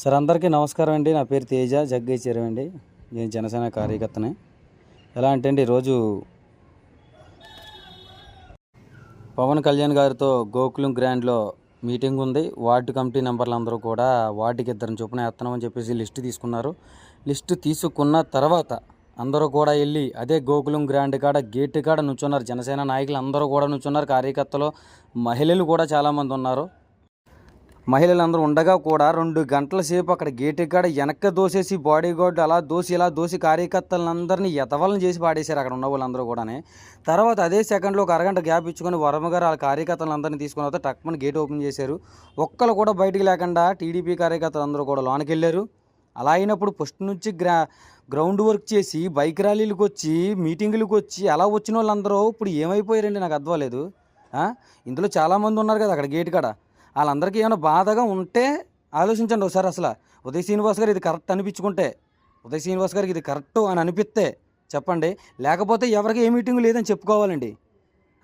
Sir అందరికీ నమస్కారం అండి. నా పేరు తేజ జగ్గయ్య అండి నేను జనసేన కార్యకర్తనే. ఎలా అంటే అండి ఈరోజు పవన్ కళ్యాణ్ గారితో గోకులం గ్రాండ్లో మీటింగ్ ఉంది. వార్డు కమిటీ నెంబర్లు అందరూ కూడా వార్డుకి ఇద్దరిని చొప్పున వేస్తున్నామని చెప్పేసి లిస్ట్ తీసుకున్నారు. లిస్ట్ తీసుకున్న తర్వాత అందరూ కూడా వెళ్ళి అదే గోకులం గ్రాండ్ కాడ గేట్ కాడ నుంచున్నారు. జనసేన నాయకులు అందరూ కూడా నుంచున్నారు. కార్యకర్తలు మహిళలు కూడా చాలామంది ఉన్నారు. మహిళలందరూ ఉండగా కూడా రెండు గంటల సేపు అక్కడ గేటు కాడ వెనక్కి దోసేసి బాడీ గార్డ్ అలా దోసి ఇలా దోసి కార్యకర్తలందరినీ ఎతవలను చేసి పాడేశారు అక్కడ ఉన్న వాళ్ళందరూ కూడా తర్వాత అదే సెకండ్లో ఒక అరగంట గ్యాప్ ఇచ్చుకొని వర్మ గారు ఆ కార్యకర్తలందరినీ తీసుకున్న తర్వాత టక్మని గేట్ ఓపెన్ చేశారు. ఒక్కరు కూడా బయటికి లేకుండా టీడీపీ కార్యకర్తలు అందరూ కూడా లోనికి వెళ్ళారు. అలా అయినప్పుడు ఫస్ట్ నుంచి గ్రా గ్రౌండ్ వర్క్ చేసి బైక్ ర్యాలీలకు వచ్చి మీటింగులకు వచ్చి అలా వచ్చిన వాళ్ళందరూ ఇప్పుడు ఏమైపోయారండి? నాకు అర్థం లేదు ఇందులో చాలామంది ఉన్నారు కదా అక్కడ గేట్ కాడ. వాళ్ళందరికీ ఏమైనా బాధగా ఉంటే ఆలోచించండి ఒకసారి అసలు. ఉదయ్ శ్రీనివాస్ గారు ఇది కరెక్ట్ అనిపించుకుంటే ఉదయ్ శ్రీనివాస్ గారికి ఇది కరెక్ట్ అని అనిపిస్తే చెప్పండి. లేకపోతే ఎవరికి ఏ మీటింగ్ లేదని చెప్పుకోవాలండి.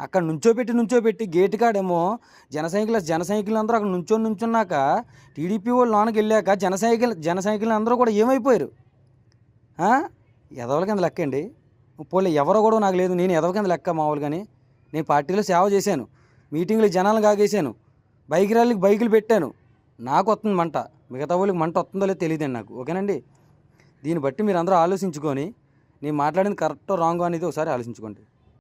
అక్కడ నుంచోబెట్టి నుంచోబెట్టి గేట్ కాడేమో జన సైకిల్ జన సైకిల్ అందరూ అక్కడ నుంచొని నుంచున్నాక టీడీపీ వాళ్ళు లోనకి వెళ్ళాక జన సైకిల్ జన సైకిల్ అందరూ కూడా ఏమైపోయారు? ఎదవల కింద లెక్క అండి. పోలే ఎవరో కూడా నాకు లేదు నేను ఎదవ కింద లెక్క మామూలుగాని. నేను పార్టీలో సేవ చేశాను. మీటింగ్లు జనాలు కాగేశాను. బైక్ ర్యాలీకి బైకులు పెట్టాను. నాకు వస్తుంది మంట. మిగతా వాళ్ళకి మంట వస్తుందో లేదో తెలియదండి నాకు. ఓకేనండి? దీన్ని బట్టి మీరు అందరూ ఆలోచించుకొని నేను మాట్లాడింది కరెక్టో రాంగో అనేది ఒకసారి ఆలోచించుకోండి.